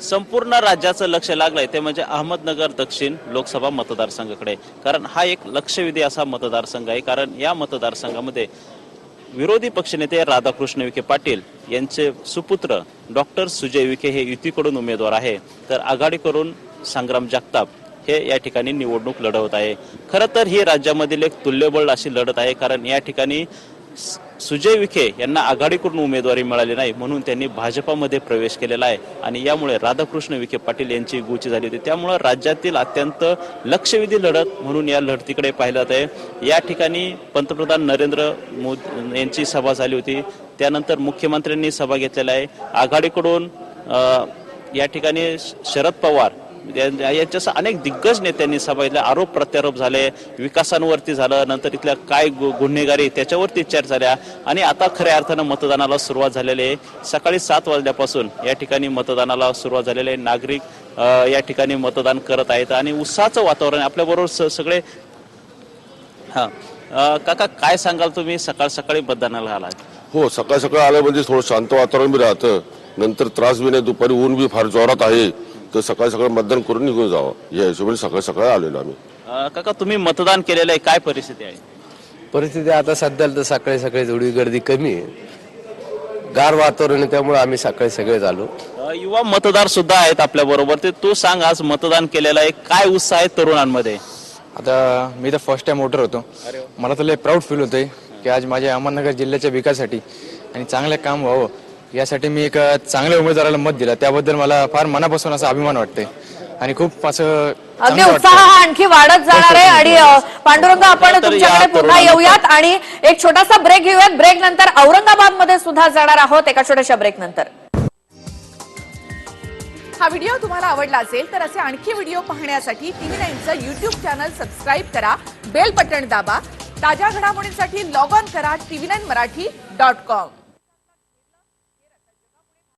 संपूर्ण राज्याचं लक्ष लागलंय. ते म्हणजे अहमदनगर दक्षिण लोकसभा मतदारसंघाकडे. कारण हा एक लक्षवेधी असा मतदारसंघ आहे. कारण या मतदारसंघामध्ये विरोधी पक्षनेते राधाकृष्ण विखे पाटील यांचे सुपुत्र डॉक्टर सुजय विखे हे युतीकडून उमेदवार आहे. तर आघाडीकडून संग्राम जगताप हे या ठिकाणी निवडणूक लढवत आहे. खरं तर ही राज्यामधील एक तुल्यबळ अशी लढत आहे. कारण या ठिकाणी सुजय विखे यांना आघाडीकडून उमेदवारी मिळाली नाही म्हणून त्यांनी भाजपामध्ये प्रवेश केलेला आहे. आणि यामुळे राधाकृष्ण विखे पाटील यांची गुची झाली होती. त्यामुळे राज्यातील अत्यंत लक्षवेधी लढत म्हणून या लढतीकडे पाहिलं जात आहे या ठिकाणी पंतप्रधान नरेंद्र मोदी यांची सभा झाली होती. त्यानंतर मुख्यमंत्र्यांनी सभा घेतलेला आहे. आघाडीकडून या ठिकाणी शरद पवार म्हणजे यांच्यासह अनेक दिग्गज नेत्यांनी सभा इथल्या आरोप प्रत्यारोप झाले विकासांवरती झालं नंतर इथल्या काय गु- गुन्हेगारी त्याच्यावरती चर्चा झाल्या. आणि आता खऱ्या अर्थानं मतदानाला सुरुवात झालेली आहे. सकाळी सात वाजल्यापासून या ठिकाणी मतदानाला सुरुवात झालेली आहे. नागरिक या ठिकाणी मतदान करत आहेत. आणि उत्साहाचं वातावरण आपल्याबरोबर स- सगळे हां. काका काय सांगाल तुम्ही? सकाळ सकाळी मतदानाला आलात. हो सकाळ सकाळ आलं म्हणजे थोडं शांत वातावरण बी राहतं. नंतर त्रास बी नाही. दुपारी ऊन बी फार जोरात आहे. तर सकाळ सकाळ मतदान करून निघून जावं. या हिशोबाने सकाळ सकाळ आलेलो आम्ही. अ, काका तुम्ही मतदान केलेलं आहे. काय परिस्थिती आहे? परिस्थिती आता सध्याला तर सकाळी सकाळी थोडी गर्दी कमी आहे. गार वातावरण आहे त्यामुळे आम्ही सकाळी सगळेच आलो अ, युवा मतदार सुद्धा आहेत आपल्या बरोबर. ते तू सांग आज मतदान केलेलं आहे. काय उत्साह आहे तरुणांमध्ये? आता मी तर फर्स्ट टाइम वोटर होतो. मला तर लय प्राऊड फील होतंय की आज माझ्या अहमदनगर जिल्ह्याच्या विकासासाठी आणि चांगलं काम व्हावं. यासाठी मी एक चांगल्या उमेदवाराला मत दिलं. त्याबद्दल मला फार मनापासून असा अभिमान वाटतंय. आणि खूप असं अगदी उत्साह हा आणखी वाढत जाणार आहे आणि पांडुरंग आपण तुमच्याकडे पुन्हा येऊयात आणि एक छोटासा ब्रेक घेऊयात. ब्रेक नंतर औरंगाबादमध्ये सुद्धा जाणार आहोत एका छोट्याशा ब्रेक नंतर. हा व्हिडिओ तुम्हाला आवडला असेल तर असे आणखी व्हिडिओ पाहण्यासाठी टीव्ही नाईनचं युट्यूब चॅनल सबस्क्राईब करा. बेल बटण दाबा. ताज्या घडामोडींसाठी लॉग ऑन करा. TV nine Marathi dot com